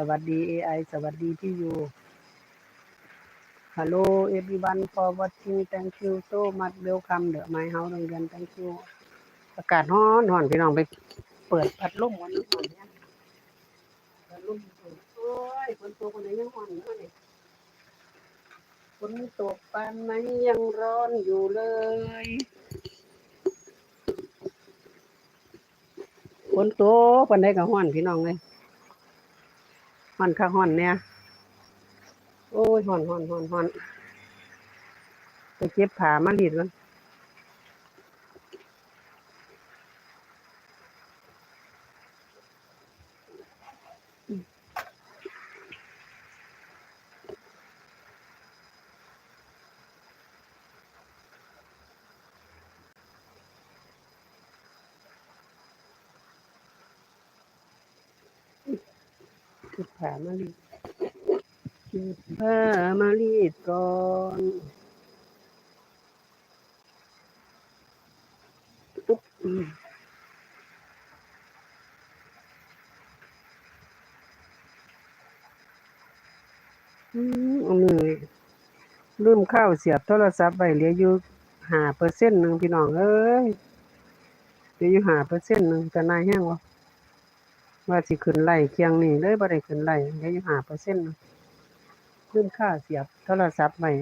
สวัสดี AI สวัสดีพี่ยู Hello everyone for watching thank you so much welcome the my house โรงเรียน thank you อากาศร้อนร้อนพี่น้องไปเปิดพัดลมวันนี้ก่อนเนี่ยพัดลมโอ้ยฝนตกวันไหนยังร้อนอยู่นี่ฝนตกปานไหนยังร้อนอยู่เลยฝนตกปานใดก็ร้อนพี่น้องเลย ห่อนคักร้อนเนี่ยโอ้ยหอนหอนหอนหอนไปเก็บผามารีดกัน เก็บผ้ามารีดเก็บผ้ามารีดก่อนปุ๊บอืมอืมเอามือลืมข้าวเสียบโทรศัพท์ไว้เหลืออยู่หาเปอร์เซ็นต์หนึ่งพี่น้องเอ้ยเหลืออยู่หาเปอร์เซ็นต์หนึ่งจะนายแห้งวะ ว่าสิขึ้นไล่เคียงนี่เลยบ่ได้ขึ้นไล่เหลือยู่หาเปอร์เซ็นต์ลืมข้าเสียบโทรศัพท์ไว้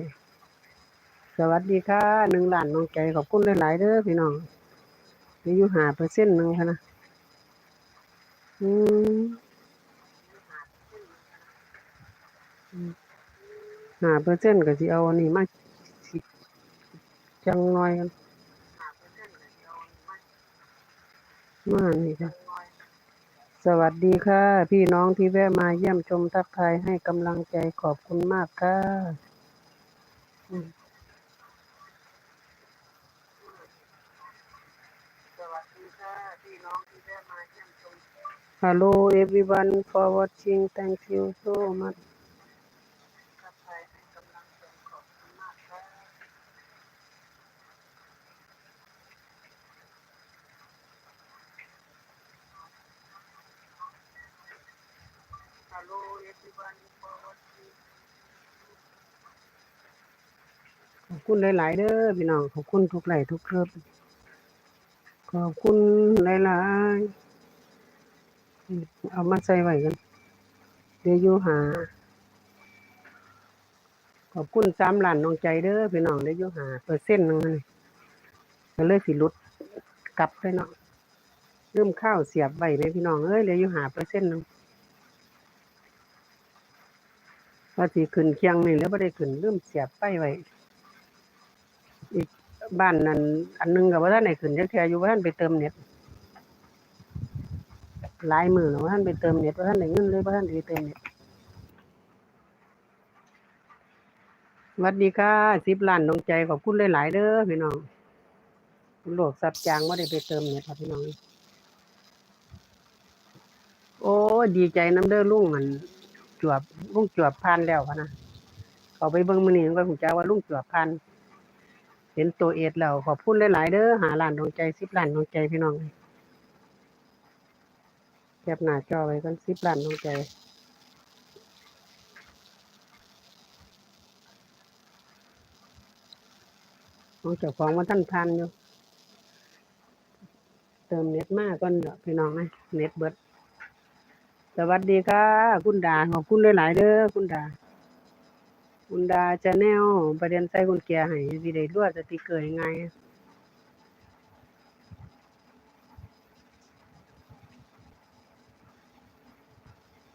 สวัสดีค่ะหนึ่งล้านน้องใจขอบคุณหลายๆเด้อพี่น้องเหลืออยู่หาเปอร์เซ็นต์หนึ่งค่ะนะอืมหาเปอร์เซ็นต์ก็สิเอาอันนี้มาจังน้อยกันมานี่ค่ะ สวัสดีค่ะ พี่น้องที่แวะมาเยี่ยมชมทักทายให้กำลังใจขอบคุณมากค่ะอืมสวัสดีค่ะพี่น้องที่แวะมาเยี่ยมชม Hello everyone for watching thank you so much ทักทายให้กำลังใจขอบคุณมากค่ะ Hello everyone for watching ขอบคุณหลาย ๆ เด้อพี่น้อง ขอบคุณทุกไหลทุกเคร์บขอบคุณหลายๆเอามาใส่ไว้กัน เดี๋ยวอยู่หา ขอบคุณสามหลานน้องใจเด้อพี่น้องเดี๋ยวอยู่หาเปอร์เซ็นต์นึงนี่ก็เลยสิลุดกลับไปเนาะลืมข้าวเสียบไว้ไหมพี่น้องเอ้ยเหลืออยู่หาเปอร์เซ็นต์นึง ว่าสิขึ้นเคียงนี่แล้วบ่ได้ขึ้นลืมเสียบไปไว้ อีกบ้านนั้นอันหนึงก็บ่ทันได้ขึ้นจักเทื่อยู่บ่าทันไปเติมเน็ตหลายมื้อแล้วบ่ทันไปเติมเน็ตบ่าทันได้เงินเลยบ่าทันได้ไปเติมเน็ตสวัสดีค่ะ10ล้านดวงใจขอบคุณหลายๆเด้อพี่น้องโลกสับจางบ่ได้ไปเติมเน็ตครับพี่น้อง โอ้ดีใจน้ำเด้อลุงมัน จวบลุงจวบผ่านแล้วพะนะเขาไปเบิ่งมื้อนี้ก็ฮู้จักว่าลุงจวบผ่านเห็นตัวเอสแล้วขอบคุณหลายๆเด้อหาล้านดวงใจสิบล้านดวงใจพี่น้องแคปหน้าจอไว้กันสิบล้านดวงใจของเจ้าของว่าท่านพันอยู่ เติมเน็ตมากก่อนเด้อพี่น้องนะเน็ตเบิด สวัสดีค่ะ คุณดาขอบคุณหลายๆเด้อคุณดา คุณดาจะแนวประเด็นใส่คุณเก่ให้สิได้รวดสติเกอร์ยังไง